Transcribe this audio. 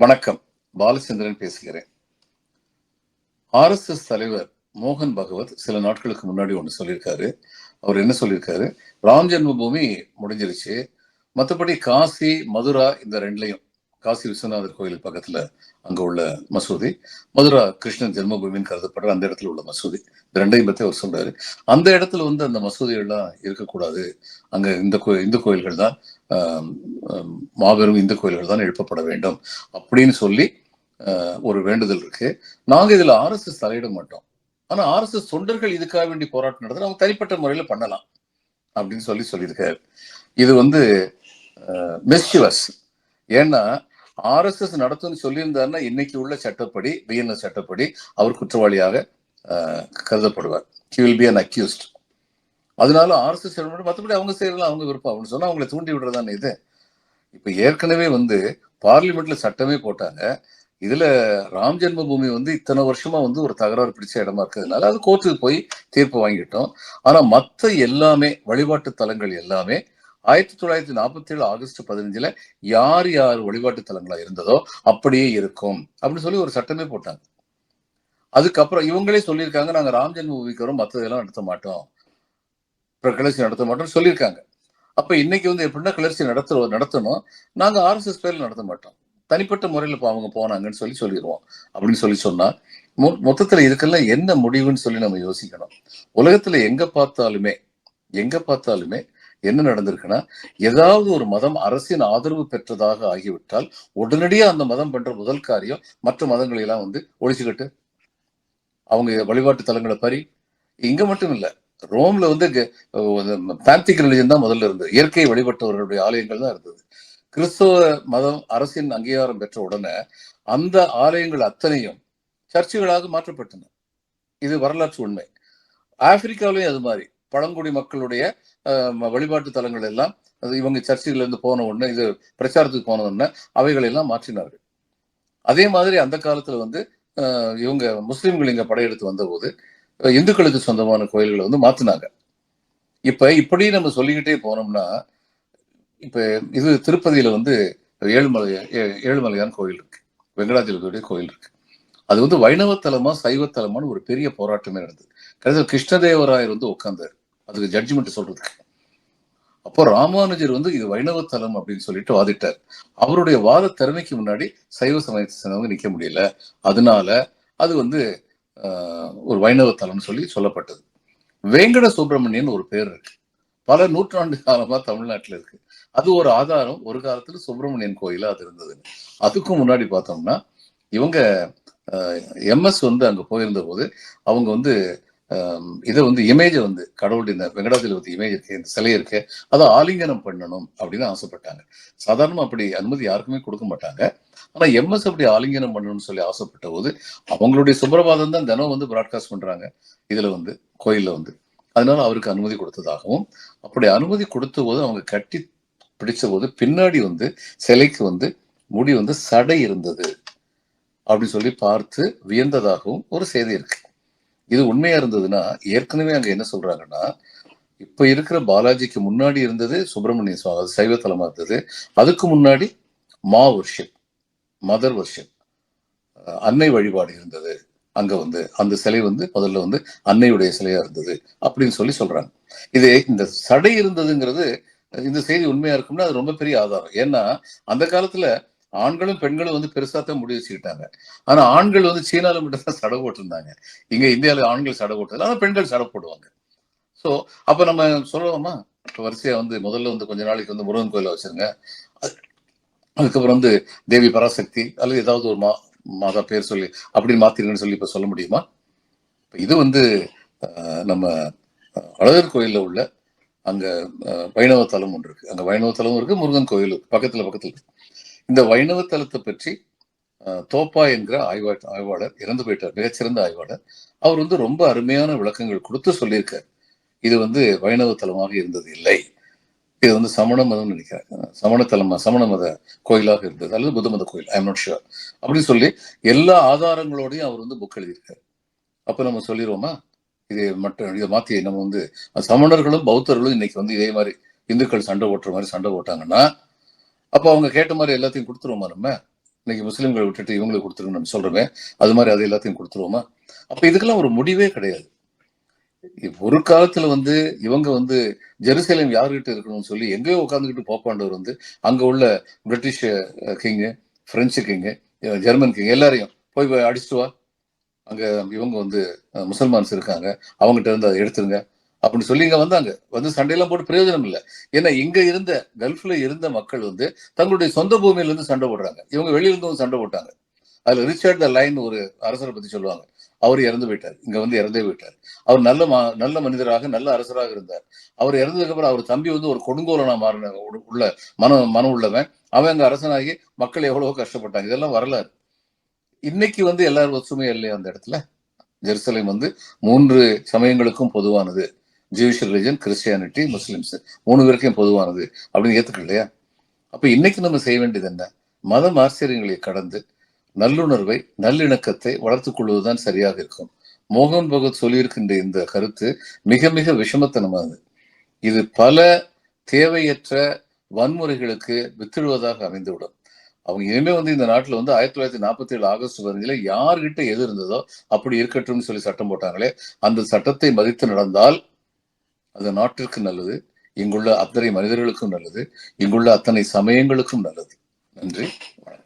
வணக்கம். பாலச்சந்திரன் பேசுகிறேன். ஆர்எஸ்எஸ் தலைவர் மோகன் பகவத் சில நாட்களுக்கு முன்னாடி ஒன்று சொல்லியிருக்காரு. அவர் என்ன சொல்லியிருக்காரு? ராம் ஜென்மபூமி முடிஞ்சிருச்சு. மற்றபடி காசி மதுரா இந்த ரெண்டுலையும் காசி விஸ்வநாதர் கோயில் பக்கத்துல அங்க உள்ள மசூதி. மதுரா கிருஷ்ணன் ஜென்மபூமின்னு கருதப்படுற அந்த இடத்துல உள்ள மசூதி. இந்த ரெண்டையும் பத்தி அவர் சொல்றாரு. அந்த இடத்துல வந்து அந்த மசூதிகள்லாம் இருக்கக்கூடாது. அங்க இந்த கோ இந்து கோயில்கள் தான் மாபெரும் இந்து கோயில்கள் தான் எழுப்பப்பட வேண்டும் அப்படின்னு சொல்லி ஒரு வேண்டுதல் இருக்கு. நாங்க இதுல ஆர்எஸ்எஸ் தலையிட மாட்டோம். ஆனா ஆர்எஸ்எஸ் தொண்டர்கள் இதுக்காக வேண்டி போராட்டம் நடத்துற அவங்க தனிப்பட்ட முறையில பண்ணலாம் அப்படின்னு சொல்லி சொல்லியிருக்காரு. இது வந்து மெஸ்டிவஸ். ஏன்னா ஆர்எஸ்எஸ் நடத்தும்னு சொல்லியிருந்தாருன்னா இன்னைக்கு உள்ள சட்டப்படி பிஎன்எஸ் சட்டப்படி அவர் குற்றவாளியாக கருதப்படுவார். He will be an accused அதனால ஆர்எஸ்எஸ் மற்றபடி அவங்க செய்யறதுலாம் அவங்க விருப்பம். அப்படின்னு சொன்னா அவங்களை தூண்டி விடுறதானே இது. இப்ப ஏற்கனவே வந்து பார்லிமெண்ட்ல சட்டமே போட்டாங்க. இதுல ராம் ஜென்மபூமி வந்து இத்தனை வருஷமா வந்து ஒரு தகராறு பிடிச்ச இடமா இருக்கிறதுனால அது கோர்ட்டுக்கு போய் தீர்ப்பு வாங்கிட்டோம். ஆனா மத்த எல்லாமே வழிபாட்டு தலங்கள் எல்லாமே ஆயிரத்தி தொள்ளாயிரத்தி நாற்பத்தி ஏழு ஆகஸ்ட் பதினஞ்சுல யார் யார் வழிபாட்டு தலங்களா இருந்ததோ அப்படியே இருக்கும் அப்படின்னு சொல்லி ஒரு சட்டமே போட்டாங்க. அதுக்கப்புறம் இவங்களே சொல்லியிருக்காங்க நாங்க ராம் ஜென்மபூமிக்கு வரும் மற்றதெல்லாம் நடத்த மாட்டோம். அப்புறம் கிளர்ச்சி நடத்த மாட்டோம்னு சொல்லியிருக்காங்க. அப்ப இன்னைக்கு வந்து எப்படின்னா கிளர்ச்சி நடத்த நடத்தணும். நாங்க ஆர்எஸ்எஸ் பேர்ல நடத்த மாட்டோம். தனிப்பட்ட முறையில் இப்போ அவங்க போனாங்கன்னு சொல்லி சொல்லிடுவோம் அப்படின்னு சொல்லி சொன்னா மொ- மொத்தத்துல இதுக்கெல்லாம் என்ன முடிவுன்னு சொல்லி நம்ம யோசிக்கணும். உலகத்துல எங்க பார்த்தாலுமே எங்க பார்த்தாலுமே என்ன நடந்திருக்குன்னா ஏதாவது ஒரு மதம் அரசின் ஆதரவு பெற்றதாக ஆகிவிட்டால் உடனடியாக அந்த மதம் பண்ற முதல் காரியம் மற்ற மதங்களை எல்லாம் வந்து ஒழிச்சுக்கிட்டு அவங்க வழிபாட்டு தலங்களை பறி இங்க மட்டும் இல்ல ரோம்ல வந்து பேந்திக் ரிலிஜன் தான் முதல்ல இருந்தது. இயற்கை வழிபட்டவர்களுடைய ஆலயங்கள் தான் இருந்தது. கிறிஸ்தவ மதம் அரசின் அங்கீகாரம் பெற்ற உடனே அந்த ஆலயங்கள் அத்தனையும் சர்ச்சுகளாக மாற்றப்பட்டன. இது வரலாற்று உண்மை. ஆப்பிரிக்காவிலையும் அது மாதிரி. பழங்குடி மக்களுடைய வழிபாட்டு தலங்கள் எல்லாம் அது இவங்க சர்ச்சுல இருந்து போன உடனே இது பிரச்சாரத்துக்கு போன உடனே அவைகளை எல்லாம் மாற்றினார்கள். அதே மாதிரி அந்த காலத்துல வந்து இவங்க முஸ்லீம்கள் இங்க படையெடுத்து வந்தபோது இந்துக்களுக்கு சொந்தமான கோயில்களை வந்து மாத்தினாங்க. இப்ப இப்படி நம்ம சொல்லிக்கிட்டே போனோம்னா இப்ப இது திருப்பதியில வந்து ஏழுமலை ஏ- ஏழுமலையான் கோயில் இருக்கு. வெங்கடாஜலபதியுடைய கோயில் இருக்கு. அது வந்து வைணவத்தலமா சைவத்தலமான்னு ஒரு பெரிய போராட்டமே நடந்தது. கிருஷ்ணதேவராயர் வந்து உட்கார்ந்தார். அதுக்கு ஜட்ஜ்மெண்ட் சொல்றதுக்கு. அப்போ ராமானுஜர் வந்து இது வைணவ தலம் அப்படின்னு சொல்லிட்டு வாதிட்டார். அவருடைய வாத திறமைக்கு முன்னாடி சைவ சமயத்தை சேர்ந்தவங்க நிக்க முடியல. அதனால அது வந்து ஆஹ், ஒரு வைணவத்தலம்னு சொல்லி சொல்லப்பட்டது. வேங்கட சுப்பிரமணியன் ஒரு பேர் இருக்கு. பல நூற்றாண்டு காலமா தமிழ்நாட்டுல இருக்கு. அது ஒரு ஆதாரம் ஒரு காலத்துல சுப்பிரமணியன் கோயிலா அது இருந்தது. அதுக்கும் முன்னாடி பார்த்தோம்னா இவங்க எம்எஸ் வந்து அங்க போயிருந்த போது அவங்க வந்து இதை வந்து இமேஜை வந்து கடவுளுடைய இந்த வெங்கடாஜலபதி இமேஜ் இருக்கு இந்த சிலை இருக்கு அதை ஆலிங்கனம் பண்ணணும் அப்படின்னு ஆசைப்பட்டாங்க. சாதாரணமாக அப்படி அனுமதி யாருக்குமே கொடுக்க மாட்டாங்க. ஆனா எம்எஸ் அப்படி ஆலிங்கனம் பண்ணணும்னு சொல்லி ஆசைப்பட்ட போது அவங்களுடைய சுப்பிரபாதம் தான் தினம் வந்து பிராட்காஸ்ட் பண்றாங்க இதுல வந்து கோயில்ல வந்து. அதனால அவருக்கு அனுமதி கொடுத்ததாகவும் அப்படி அனுமதி கொடுத்த போது அவங்க கட்டி பிடிச்ச போது பின்னாடி வந்து சிலைக்கு வந்து முடி வந்து சடை இருந்தது அப்படின்னு சொல்லி பார்த்து வியந்ததாகவும் ஒரு செய்தி இருக்கு. இது உண்மையா இருந்ததுன்னா ஏற்கனவே அங்க என்ன சொல்றாங்கன்னா இப்ப இருக்கிற பாலாஜிக்கு முன்னாடி இருந்தது சுப்பிரமணிய சுவாமி அது சைவத்தலமா இருந்தது. அதுக்கு முன்னாடி மா வர்ஷிப் மதர் வர்ஷிப் அன்னை வழிபாடு இருந்தது. அங்க வந்து அந்த சிலை வந்து முதல்ல வந்து அன்னையுடைய சிலையா இருந்தது அப்படின்னு சொல்லி சொல்றாங்க. இது இந்த சடை இருந்ததுங்கிறது இந்த செய்தி உண்மையா இருக்கும்னா அது ரொம்ப பெரிய ஆதாரம். ஏன்னா அந்த காலத்துல ஆண்களும் பெண்களும் வந்து பெருசா தான் முடிவு வச்சுக்கிட்டாங்க. ஆனா ஆண்கள் வந்து சீனால மட்டும் தான் சடை போட்டிருந்தாங்க. இங்க இந்தியால ஆண்கள் சடை போட்டது ஆனா பெண்கள் சடை போடுவாங்க. சோ அப்ப நம்ம சொல்லுவோமா? வரிசையா வந்து முதல்ல வந்து கொஞ்ச நாளைக்கு வந்து முருகன் கோயில வச்சிருங்க. அதுக்கப்புறம் வந்து தேவி பராசக்தி அல்லது ஏதாவது ஒரு மா மாதா பேர் சொல்லி அப்படின்னு மாத்திருங்கன்னு சொல்லி இப்ப சொல்ல முடியுமா? இது வந்து நம்ம அழகர் கோயில்ல உள்ள அங்க வைணவ தலம் ஒன்று இருக்கு. அங்க வைணவ தலம் இருக்கு முருகன் கோயில் பக்கத்துல பக்கத்துல இருக்கு. இந்த வைணவ தலத்தை பற்றி தோப்பா என்கிற ஆய்வா ஆய்வாளர் இறந்து போயிட்டார் மிகச்சிறந்த ஆய்வாளர். அவர் வந்து ரொம்ப அருமையான விளக்கங்கள் கொடுத்து சொல்லியிருக்கார். இது வந்து வைணவ தலமாக இருந்தது இல்லை. இது வந்து சமண மதம் நினைக்கிறேன் சமண தலமா சமண மத கோயிலாக இருந்தது. அல்லது புத்த மத கோயில் ஐம் நாட் ஷுர் அப்படின்னு சொல்லி எல்லா ஆதாரங்களோடையும் அவர் வந்து புக் எழுதியிருக்காரு. அப்ப நம்ம சொல்லிடுவோமா இது மட்டும் இதை மாத்தி நம்ம வந்து சமணர்களும் பௌத்தர்களும் இன்னைக்கு வந்து இதே மாதிரி இந்துக்கள் சண்டை ஓட்டுற மாதிரி சண்டை ஓட்டாங்கன்னா அப்போ அவங்க கேட்ட மாதிரி எல்லாத்தையும் கொடுத்துருவோமா நம்ம? இன்னைக்கு முஸ்லீம்களை விட்டுட்டு இவங்களுக்கு கொடுத்துருங்க நம்ம சொல்றோமே. அது மாதிரி அது எல்லாத்தையும் கொடுத்துருவோமா? அப்ப இதுக்கெல்லாம் ஒரு முடிவே கிடையாது. ஒரு காலத்துல வந்து இவங்க வந்து ஜெருசலேம் யாருகிட்ட இருக்கணும்னு சொல்லி எங்கேயோ உட்காந்துக்கிட்டு போப்பாண்டவர் வந்து அங்க உள்ள British king French king German king எல்லாரையும் போய் போய் அடிச்சுட்டு வா. அங்க இவங்க வந்து முசல்மான்ஸ் இருக்காங்க. அவங்ககிட்ட இருந்து அதை எடுத்துருங்க. அப்படின்னு சொல்லி இங்க வந்தாங்க. வந்து சண்டையெல்லாம் போட்டு பிரயோஜனம் இல்லை. ஏன்னா இங்க இருந்த கல்ஃப்ல இருந்த மக்கள் வந்து தங்களுடைய சொந்த பூமியில இருந்து சண்டை போடுறாங்க. இவங்க வெளியில இருந்து வந்து சண்டை போட்டாங்க. அதுல ரிச்சர்ட் த லைன் ஒரு அரசரை பத்தி சொல்லுவாங்க. அவர் இறந்து போயிட்டார். இங்க வந்து இறந்தே போயிட்டார். அவர் நல்ல நல்ல மனிதராக நல்ல அரசராக இருந்தார். அவர் இறந்ததுக்கு அப்புறம் அவர் தம்பி வந்து ஒரு கொடுங்கோலனா மாறின உள்ள- உள்ள மன மனம் உள்ளவன். அவன் அங்க அரசனாகி மக்கள் எவ்வளவோ கஷ்டப்பட்டாங்க. இதெல்லாம் வரலாறு. இன்னைக்கு வந்து எல்லாரும் ஒற்றுமையா இல்லையா அந்த இடத்துல? ஜெருசலேம் வந்து மூன்று சமயங்களுக்கும் பொதுவானது. ஜூவிஷ் ரிலிஜன் கிறிஸ்டியானிட்டி முஸ்லிம்ஸ் மூணு பேருக்கும் பொதுவானது அப்படின்னு ஏற்றுக்கல இல்லையா? அப்ப இன்னைக்கு நம்ம செய்ய வேண்டியது என்ன? மதம் ஆச்சரியங்களை கடந்து நல்லுணர்வை நல்லிணக்கத்தை வளர்த்து கொள்வதுதான் சரியாக இருக்கும். மோகன் பகவத் சொல்லியிருக்கின்ற இந்த கருத்து மிக மிக விஷமத்தனமானது. இது பல தேவையற்ற வன்முறைகளுக்கு வித்திடுவதாக அமைந்துவிடும். அவங்க இனிமே வந்து இந்த நாட்டுல வந்து ஆயிரத்தி தொள்ளாயிரத்தி நாற்பத்தி ஏழு ஆகஸ்ட் பதினஞ்சுல யார்கிட்ட எது இருந்ததோ அப்படி இருக்கட்டும்னு சொல்லி சட்டம் போட்டாங்களே அந்த சட்டத்தை மதித்து நடந்தால் அது நாட்டிற்கு நல்லது இங்குள்ள அத்தனை மனிதர்களுக்கும் நல்லது இங்குள்ள அத்தனை சமயங்களுக்கும் நல்லது. நன்றி வணக்கம்.